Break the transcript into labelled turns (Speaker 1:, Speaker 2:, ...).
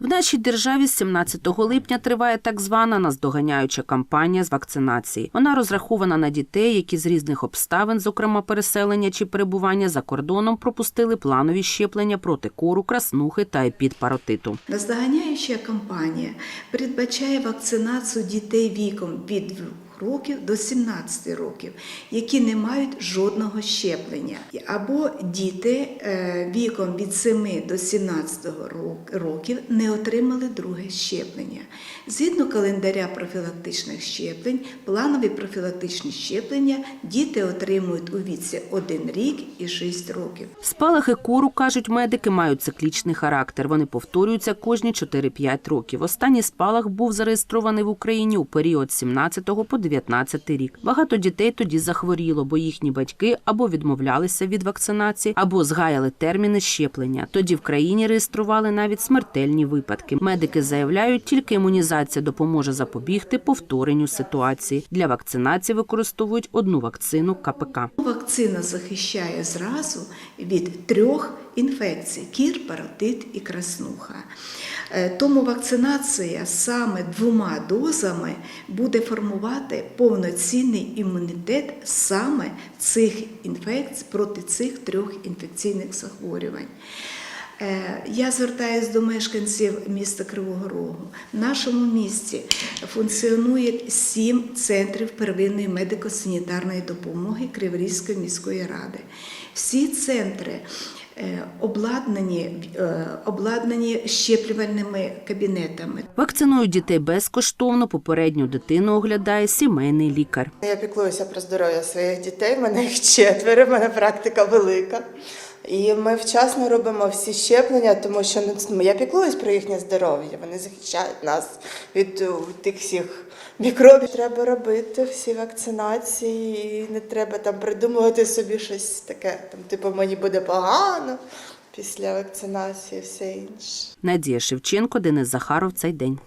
Speaker 1: В нашій державі з 17 липня триває так звана наздоганяюча кампанія з вакцинації. Вона розрахована на дітей, які з різних обставин, зокрема переселення чи перебування за кордоном, пропустили планові щеплення проти кору, краснухи та епідпаротиту.
Speaker 2: Наздоганяюча кампанія передбачає вакцинацію дітей віком від 2 років до 17 років, які не мають жодного щеплення, або діти е, віком від 7 до 17 років не отримали друге щеплення. Згідно календаря профілактичних щеплень, планові профілактичні щеплення діти отримують у віці 1 рік і 6 років.
Speaker 1: Спалахи кору, кажуть медики, мають циклічний характер. Вони повторюються кожні 4-5 років. Останній спалах був зареєстрований в Україні у період з 17 по 19 рік. Багато дітей тоді захворіло, бо їхні батьки або відмовлялися від вакцинації, або згаяли терміни щеплення. Тоді в країні реєстрували навіть смертельні випадки. Медики заявляють, тільки імунізація допоможе запобігти повторенню ситуації. Для вакцинації використовують одну вакцину КПК.
Speaker 2: Вакцина захищає зразу від трьох інфекцій: кір, паротит і краснуха. Е, Тому вакцинація саме двома дозами буде формувати повноцінний імунітет саме цих інфекцій проти цих трьох інфекційних захворювань. Е, Я звертаюся до мешканців міста Кривого Рогу. В нашому місті функціонує сім центрів первинної медико-санітарної допомоги Криворізької міської ради. Всі центри обладнані, е, обладнані щеплювальними кабінетами.
Speaker 1: Вакцинують дітей безкоштовно. Попередню дитину оглядає сімейний лікар.
Speaker 3: Я піклуюся про здоров'я своїх дітей, в мене їх четверо, в мене практика велика. І ми вчасно робимо всі щеплення, тому що я піклуюсь про їхнє здоров'я. Вони захищають нас від е, тих всіх мікробів. Треба робити всі вакцинації, і не треба там придумувати собі щось таке, там, типу, мені буде погано після вакцинації, все інше.
Speaker 1: Надія Шевченко, Денис Захаров. Цей день.